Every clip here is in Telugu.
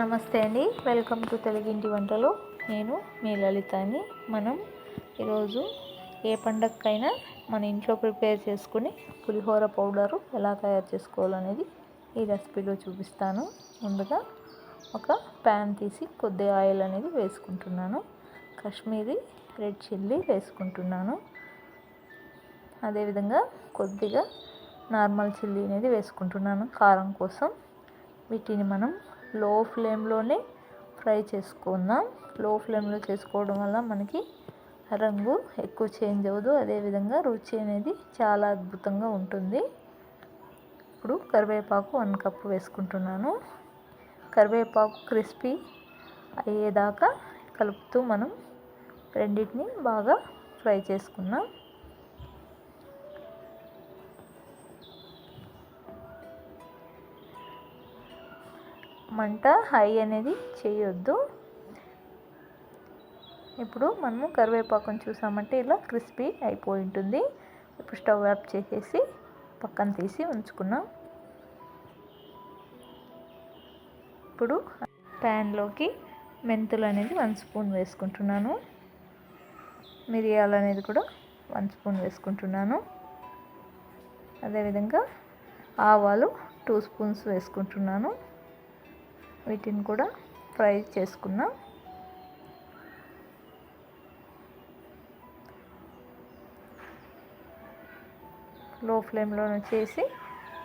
నమస్తే అండి. వెల్కమ్ టు తెలుగింటి వంటలు. నేను మీ లలితాని. మనం ఈరోజు ఏ పండగకైనా మన ఇంట్లో ప్రిపేర్ చేసుకుని పులిహోర పౌడరు ఎలా తయారు చేసుకోవాలనేది ఈ రెసిపీలో చూపిస్తాను. ముందుగా ఒక ప్యాన్ తీసి కొద్దిగా ఆయిల్ అనేది వేసుకుంటున్నాను. కాశ్మీరీ రెడ్ చిల్లీ వేసుకుంటున్నాను. అదేవిధంగా కొద్దిగా నార్మల్ చిల్లీ అనేది వేసుకుంటున్నాను కారం కోసం. వీటిని మనం లో ఫ్లేమ్లోనే ఫ్రై చేసుకుందాం. లో ఫ్లేమ్లో చేసుకోవడం వల్ల మనకి రంగు ఎక్కువ చేంజ్ అవ్వదు. అదేవిధంగా రుచి అనేది చాలా అద్భుతంగా ఉంటుంది. ఇప్పుడు కరివేపాకు వన్ కప్ వేసుకుంటున్నాను. కరివేపాకు క్రిస్పీ అయ్యేదాకా కలుపుతూ మనం రెండింటిని బాగా ఫ్రై చేసుకున్నాం మంట హై అనేది చేయొద్దు. ఇప్పుడు మనము కరివేపాకుని చూసామంటే ఇలా క్రిస్పీ అయిపోయి ఉంటుంది. ఇప్పుడు స్టవ్ ఆఫ్ చేసేసి పక్కన తీసి ఉంచుకున్నాం. ఇప్పుడు ప్యాన్లోకి మెంతులు అనేది వన్ స్పూన్ వేసుకుంటున్నాను. మిరియాలు అనేది కూడా వన్ స్పూన్ వేసుకుంటున్నాను. అదేవిధంగా ఆవాలు టూ స్పూన్స్ వేసుకుంటున్నాను. వీటిని కూడా ఫ్రై చేసుకున్నాం లో ఫ్లేమ్లో చేసి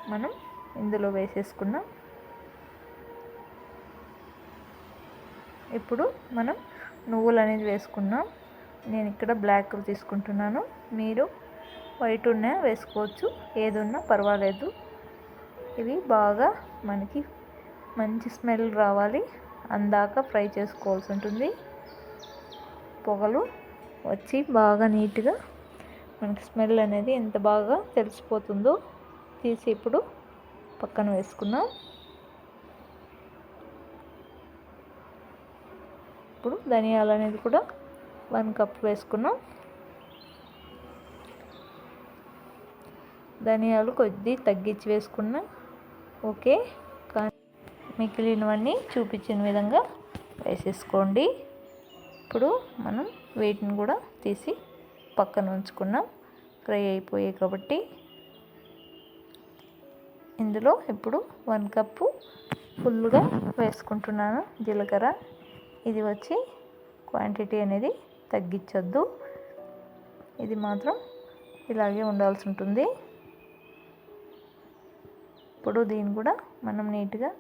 మనం ఇందులో వేసేసుకున్నాం ఇప్పుడు మనం నువ్వులు అనేది వేసుకున్నాం నేను ఇక్కడ బ్లాక్ తీసుకుంటున్నాను. మీరు వైట్ ఉన్నా వేసుకోవచ్చు. ఏది ఉన్నా పర్వాలేదు. ఇవి బాగా మనకి మంచి స్మెల్ రావాలి. అందాక ఫ్రై చేసుకోవాల్సి ఉంటుంది. పొగలు వచ్చి బాగా నీట్గా మనకి స్మెల్ అనేది ఎంత బాగా తెలిసిపోతుందో తీసి ఇప్పుడు పక్కన వేసుకుందాం. ఇప్పుడు ధనియాలు అనేది కూడా వన్ కప్ వేసుకున్నాం. ధనియాలు కొద్ది తగ్గించి వేసుకున్నా ఓకే. మిగిలినవన్నీ చూపించిన విధంగా వేసేసుకోండి. ఇప్పుడు మనం వీటిని కూడా తీసి పక్కన ఉంచుకున్నాం. ఫ్రై అయిపోయాయి కాబట్టి ఇందులో ఇప్పుడు వన్ కప్పు ఫుల్గా వేసుకుంటున్నాను జీలకర్ర. ఇది వచ్చి క్వాంటిటీ అనేది తగ్గించొద్దు. ఇది మాత్రం ఇలాగే ఉండాల్సి ఉంటుంది. ఇప్పుడు దీన్ని కూడా మనం నీట్గా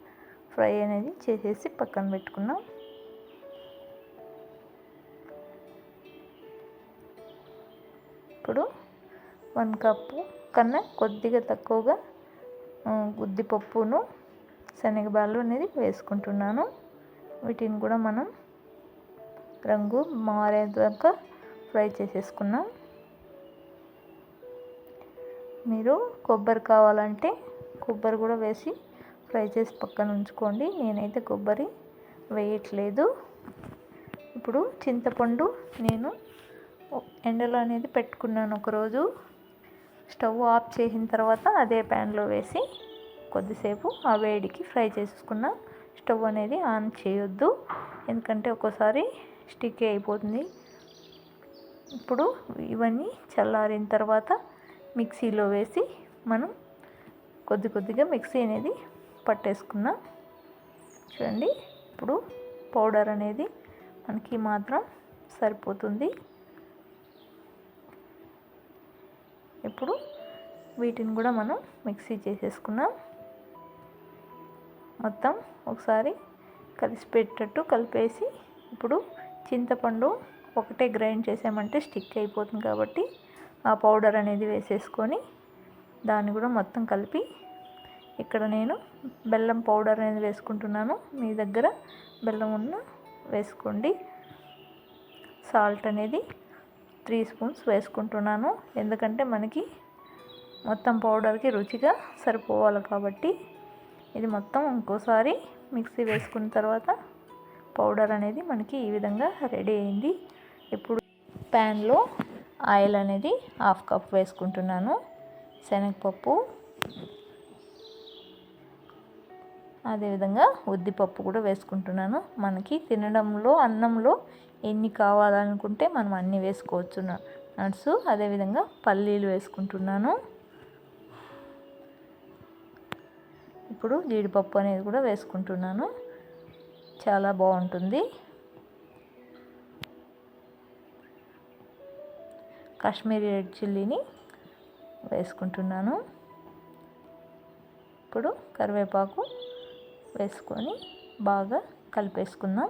ఫ్రై అనేది చేసేసి పక్కన పెట్టుకున్నాం. ఇప్పుడు వన్ కప్పు కన్నా కొద్దిగా తక్కువగా ఉద్దిపప్పును శనగబాలు అనేది వేసుకుంటున్నాను. వీటిని కూడా మనం రంగు మారేదాకా ఫ్రై చేసేసుకున్నాం. మీరు కొబ్బరి కావాలంటే కొబ్బరి కూడా వేసి ఫ్రై చేసి పక్కన ఉంచుకోండి. నేనైతే కొబ్బరి వేయట్లేదు. ఇప్పుడు చింతపండు నేను ఎండలో అనేది పెట్టుకున్నాను ఒకరోజు. స్టవ్ ఆఫ్ చేసిన తర్వాత అదే ప్యాన్లో వేసి కొద్దిసేపు ఆ వేడికి ఫ్రై చేసుకున్న స్టవ్ అనేది ఆన్ చేయొద్దు. ఎందుకంటే ఒక్కోసారి స్టిక్ అయిపోతుంది. ఇప్పుడు ఇవన్నీ చల్లారిన తర్వాత మిక్సీలో వేసి మనం కొద్ది కొద్దిగా మిక్సీ అనేది పట్టేసుకున్నాం చూడండి ఇప్పుడు పౌడర్ అనేది మనకి మాత్రం సరిపోతుంది. ఇప్పుడు వీటిని కూడా మనం మిక్సీ చేసేసుకున్నాం మొత్తం ఒకసారి కలిసిపెట్టేటట్టు కలిపేసి ఇప్పుడు చింతపండు ఒకటే గ్రైండ్ చేసామంటే స్టిక్ అయిపోతుంది కాబట్టి ఆ పౌడర్ అనేది వేసేసుకొని దాన్ని కూడా మొత్తం కలిపి ఇక్కడ నేను బెల్లం పౌడర్ అనేది వేసుకుంటున్నాను. మీ దగ్గర బెల్లం ఉన్న వేసుకోండి. సాల్ట్ అనేది త్రీ స్పూన్స్ వేసుకుంటున్నాను. ఎందుకంటే మనకి మొత్తం పౌడర్కి రుచిగా సరిపోవాలి కాబట్టి ఇది మొత్తం ఇంకోసారి మిక్సీ వేసుకున్న తర్వాత పౌడర్ అనేది మనకి ఈ విధంగా రెడీ అయింది. ఇప్పుడు ప్యాన్లో ఆయిల్ అనేది హాఫ్ కప్ వేసుకుంటున్నాను. శనగపప్పు అదేవిధంగా ఉద్దిపప్పు కూడా వేసుకుంటున్నాను. మనకి తినడంలో అన్నంలో ఎన్ని కావాలనుకుంటే మనం అన్నీ వేసుకోవచ్చు. నట్స్ అదేవిధంగా పల్లీలు వేసుకుంటున్నాను. ఇప్పుడు జీడిపప్పు అనేది కూడా వేసుకుంటున్నాను. చాలా బాగుంటుంది. కాశ్మీరీ రెడ్ చిల్లీని వేసుకుంటున్నాను. ఇప్పుడు కరివేపాకు వేసుకొని బాగా కలిపేసుకుందాం.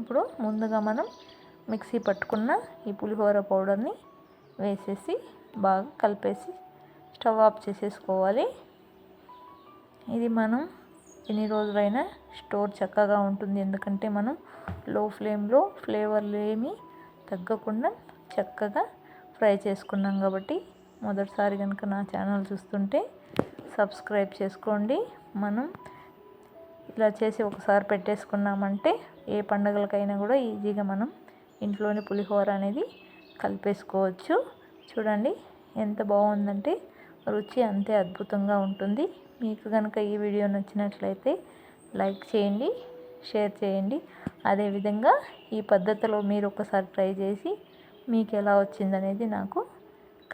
ఇప్పుడు ముందుగా మనం మిక్సీ పట్టుకున్న ఈ పులిహోర పౌడర్ని వేసేసి బాగా కలిపేసి స్టవ్ ఆఫ్ చేసేసుకోవాలి. ఇది మనం ఎన్ని రోజులైనా స్టోర్ చక్కగా ఉంటుంది. ఎందుకంటే మనం లో ఫ్లేమ్లో ఫ్లేవర్లు ఏమీ తగ్గకుండా చక్కగా ఫ్రై చేసుకున్నాం కాబట్టి మొదటిసారి కనుక నా ఛానల్ చూస్తుంటే సబ్స్క్రైబ్ చేసుకోండి. మనం ఇలా చేసి ఒకసారి పెట్టేసుకున్నామంటే ఏ పండగలకైనా కూడా ఈజీగా మనం ఇంట్లోని పులిహోర అనేది కలిపేసుకోవచ్చు. చూడండి ఎంత బాగుందంటే రుచి అంతే అద్భుతంగా ఉంటుంది. మీకు కనుక ఈ వీడియో నచ్చినట్లయితే లైక్ చేయండి షేర్ చేయండి. అదేవిధంగా ఈ పద్ధతిలో మీరు ఒకసారి ట్రై చేసి మీకు ఎలా వచ్చిందనేది నాకు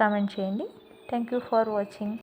కామెంట్ చేయండి. Thank you for watching.